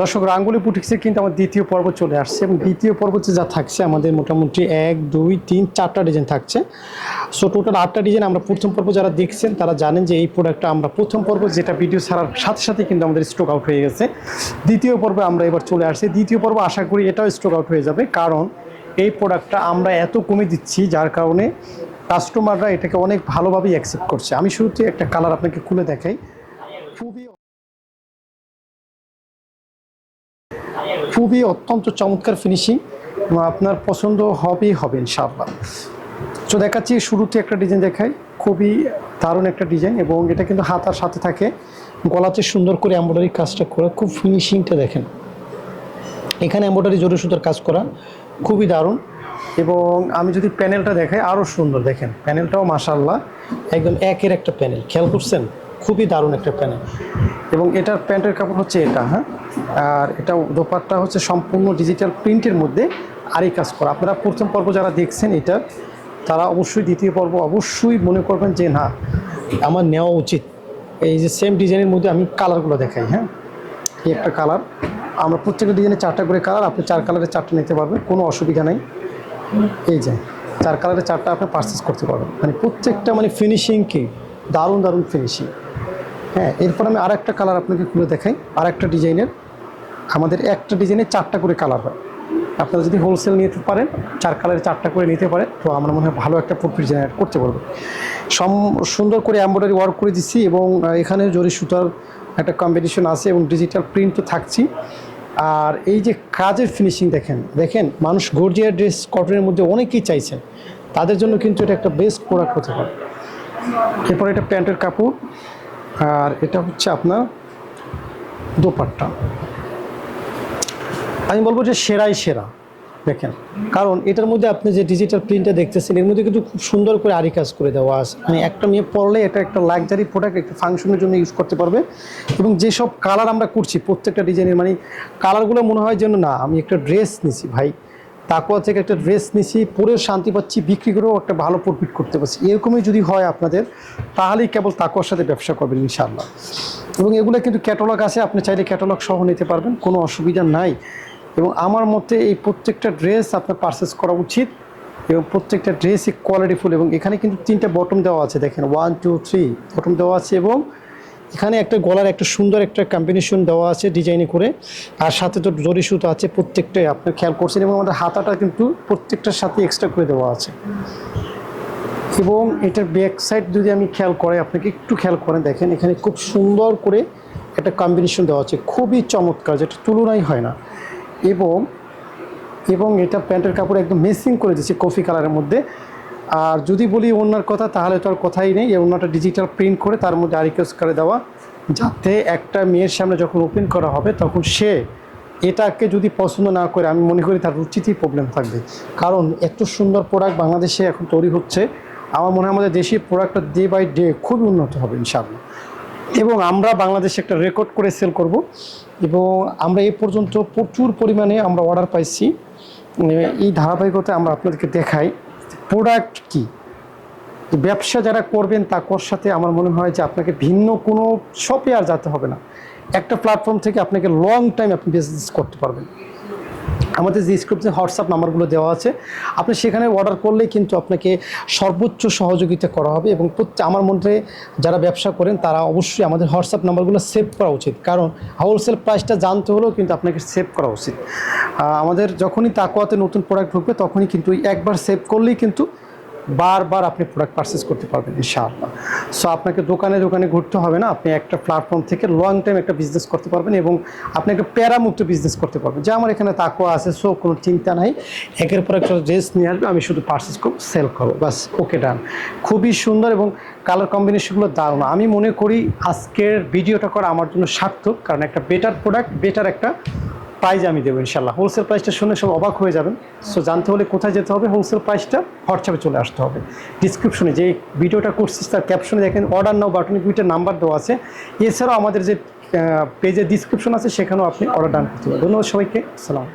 দর্শক, রাঙ্গুলি বুটিক্সের কিন্তু আমার দ্বিতীয় পর্ব চলে আসছে এবং দ্বিতীয় পর্বতে যা থাকছে, আমাদের মোটামুটি এক, দুই, তিন, চারটা ডিজাইন থাকছে। সো টোটাল আটটা ডিজাইন আমরা প্রথম পর্ব যারা দেখছেন, তারা জানেন যে এই প্রোডাক্টটা আমরা প্রথম পর্ব যেটা ভিডিও ছাড়ার সাথে সাথে কিন্তু আমাদের স্টক আউট হয়ে গেছে। দ্বিতীয় পর্বে আমরা এবার চলে আসছি। দ্বিতীয় পর্ব আশা করি এটাও স্টক আউট হয়ে যাবে, কারণ এই প্রোডাক্টটা আমরা এত কমে দিচ্ছি, যার কারণে কাস্টমাররা এটাকে অনেক ভালোভাবেই অ্যাকসেপ্ট করছে। আমি শুরুতে একটা কালার আপনাকে খুলে দেখাই। খুবই খুবই অত্যন্ত চমৎকার ফিনিশিং আপনার পছন্দ হবেই হবে ইনশাআল্লাহ। তো দেখাচ্ছি, শুরুতে একটা ডিজাইন দেখাই। খুবই দারুণ একটা ডিজাইন এবং এটা কিন্তু হাতার সাথে থাকে। গলাতে সুন্দর করে এম্ব্রয়ডারি কাজটা করা, খুব ফিনিশিংটা দেখেন। এখানে এম্ব্রয়ডারি জোরে সুতার কাজ করা, খুবই দারুণ। এবং আমি যদি প্যানেলটা দেখাই আরও সুন্দর দেখেন। প্যানেলটাও মাসাল্লাহ একদম একের একটা প্যানেল খেয়াল করছেন? খুবই দারুণ একটা প্যানেল এবং এটার প্যান্টের কাপড় হচ্ছে এটা হ্যাঁ? আর এটা দোপারটা হচ্ছে সম্পূর্ণ ডিজিটাল প্রিন্টের মধ্যে আরই কাজ করা। আপনারা প্রথম পর্ব যারা দেখছেন এটা, তারা অবশ্যই দ্বিতীয় পর্ব অবশ্যই মনে করবেন যে না, আমার নেওয়া উচিত। এই যে সেম ডিজাইনের মধ্যে আমি কালারগুলো দেখাই হ্যাঁ? এই একটা কালার আমরা প্রত্যেকটা ডিজাইনে চারটা করে কালার আপনি চার কালারে চারটা নিতে পারবেন, কোনো অসুবিধা নেই। এই যে, চার কালারে চারটা আপনি পারচেস করতে পারবেন। মানে প্রত্যেকটা মানে ফিনিশিং কি দারুণ দারুণ ফিনিশিং হ্যাঁ এরপর আমি আর একটা কালার আপনাকে খুলে দেখাই আর একটা ডিজাইনের আমাদের একটা ডিজাইনে চারটা করে কালার হয়। আপনারা যদি হোলসেল নিতে পারেন, চার কালারে চারটা করে নিতে পারেন, তো আমার মনে হয় ভালো একটা প্রফিট জেনারেট করতে পারবে। সম, সুন্দর করে এম্ব্রয়ডারি ওয়ার্ক করে দিচ্ছি এবং এখানে জরি সুতার একটা কম্বিনেশন আছে এবং ডিজিটাল প্রিন্ট তো থাকছি। আর এই যে কাজের ফিনিশিং দেখেন দেখেন, মানুষ গর্জিয়ার ড্রেস কটনের মধ্যে অনেকেই চাইছেন। তাদের জন্য কিন্তু এটা একটা বেস্ট প্রোডাক্ট হতে পারে। এরপর এটা প্যান্টের কাপড়, আর এটা হচ্ছে আপনার দোপাট্টা। আমি বলব যে সেরাই সেরা, দেখেন। কারণ এটার মধ্যে আপনি যে ডিজিটাল প্রিন্টটা দেখতেছেন, এর মধ্যে কিন্তু খুব সুন্দর করে আরি কাজ করে দেওয়া আছে। মানে একটা মেয়ে পড়লে এটা একটা লাক্সারি প্রোডাক্ট একটা ফাংশনের জন্য ইউজ করতে পারবে। এবং যেসব কালার আমরা করছি, প্রত্যেকটা ডিজাইনের মানে কালারগুলো মনে হয় যেন না, আমি একটা ড্রেস নিছি, ভাই। তাকুয়া থেকে একটা ড্রেস নিছি পরেও শান্তি পাচ্ছি, বিক্রি করেও একটা ভালো প্রফিট করতে পারছি। এরকমই যদি হয় আপনাদের, তাহলেই কেবল তাকুয়ার সাথে ব্যবসা করবেন ইনশাআল্লাহ। এবং এগুলো কিন্তু ক্যাটালগ আছে, আপনি চাইলে ক্যাটালগ সহ নিতে পারবেন, কোনো অসুবিধা নাই। এবং আমার মতে এই প্রত্যেকটা ড্রেস আপনার পারচেস করা উচিত, এবং প্রত্যেকটা ড্রেসই কোয়ালিটিফুল এবং এখানে কিন্তু তিনটা বটম দেওয়া আছে, দেখেন ওয়ান টু থ্রি বটম দেওয়া আছে, এবং এখানে একটা গলার একটা সুন্দর একটা কম্বিনেশন দেওয়া আছে ডিজাইনে করে। আর সাথে তো জরি সুতো আছে প্রত্যেকটাই আপনার খেয়াল করছেন এবং আমাদের হাতাটা কিন্তু প্রত্যেকটার সাথে এক্সট্রা করে দেওয়া আছে। এবং এটার ব্যাক সাইড যদি আমি খেয়াল করে আপনাকে একটু খেয়াল করেন দেখেন, এখানে খুব সুন্দর করে একটা কম্বিনেশন দেওয়া আছে। খুবই চমৎকার, যেটা তুলনাই হয় না। এবং এবং এটা প্যান্টের কাপড় একদম মেসিং করে দিচ্ছে কফি কালারের মধ্যে। আর যদি বলি ওনার কথা, তাহলে তো আর কথাই নেই। ওনাটা ডিজিটাল প্রিন্ট করে তার মধ্যে আরিকাস করে দেওয়া। যাতে একটা মেয়ের সামনে যখন ওপেন করা হবে, তখন সে এটাকে যদি পছন্দ না করে, আমি মনে করি তার রুচিতেই প্রবলেম থাকবে। কারণ এত সুন্দর প্রোডাক্ট বাংলাদেশে এখন তৈরি হচ্ছে। আমার মনে হয় আমাদের দেশের প্রোডাক্টটা ডে বাই ডে খুব উন্নত হবে, ইনশাআল্লাহ। এবং আমরা বাংলাদেশে একটা রেকর্ড করে সেল করব। এবং আমরা এই পর্যন্ত প্রচুর পরিমাণে আমরা অর্ডার পাইছি। এই ধারাবাহিকতা আমরা আপনাদেরকে দেখাই। প্রোডাক্ট কি? ব্যবসা যারা করবেন তাকর সাথে আমার মনে হয় যে আপনাকে ভিন্ন কোনো শপে আর যেতে হবে না। একটা প্ল্যাটফর্ম থেকে আপনাকে লং টাইম আপনি বিজনেস করতে পারবেন। আমাদের যে স্ক্রিপ্টে হোয়াটসঅ্যাপ নাম্বারগুলো দেওয়া আছে, আপনি সেখানে অর্ডার করলেই কিন্তু আপনাকে সর্বোচ্চ সহযোগিতা করা হবে এবং প্রত্যেক, আমার মধ্যে যারা ব্যবসা করেন, তারা অবশ্যই আমাদের হোয়াটসঅ্যাপ নাম্বারগুলো সেভ করা উচিত। কারণ হোলসেল প্রাইসটা জানতে হলেও কিন্তু আপনাকে সেভ করা উচিত। আমাদের যখনই তাকুয়াতে নতুন প্রোডাক্ট ঢুকবে, তখনই কিন্তু একবার সেভ করলেই কিন্তু বারবার আপনি প্রোডাক্ট পারচেস করতে পারবেন, ইনশাআল্লাহ। সো আপনাকে দোকানে দোকানে ঘুরতে হবে না, আপনি একটা প্ল্যাটফর্ম থেকে লং টাইম একটা বিজনেস করতে পারবেন এবং আপনি একটা প্যারামুক্ত বিজনেস করতে পারবেন। যে আমার এখানে তাকুয়া আছে সো কোনো চিন্তা নাই। একের পর একটা ড্রেস নিয়ে আসবে, আমি শুধু পারচেস করব সেল করব বাস ওকে ডান খুবই সুন্দর এবং কালার কম্বিনেশনগুলো দারুণ। আমি মনে করি আজকের ভিডিওটা করা আমার জন্য সার্থক, কারণ একটা বেটার প্রোডাক্ট বেটার একটা প্রাইজ আমি দেবো ইনশাল্লাহ হোলসেল প্রাইসটা শুনে সব অবাক হয়ে যাবেন। সো জানতে হলে কোথায় যেতে হবে? হোলসেল প্রাইসটা হোয়াটসঅ্যাপে চলে আসতে হবে। ডিসক্রিপশনে যে ভিডিওটা করছিস, তার ক্যাপশনে দেখেন অর্ডার নাও বাটনে দুইটা নাম্বার দেওয়া আছে। এছাড়াও আমাদের যে পেজের ডিসক্রিপশন আছে, সেখানেও আপনি অর্ডার ডান করতে পারেন ধন্যবাদ সবাইকে। সালাম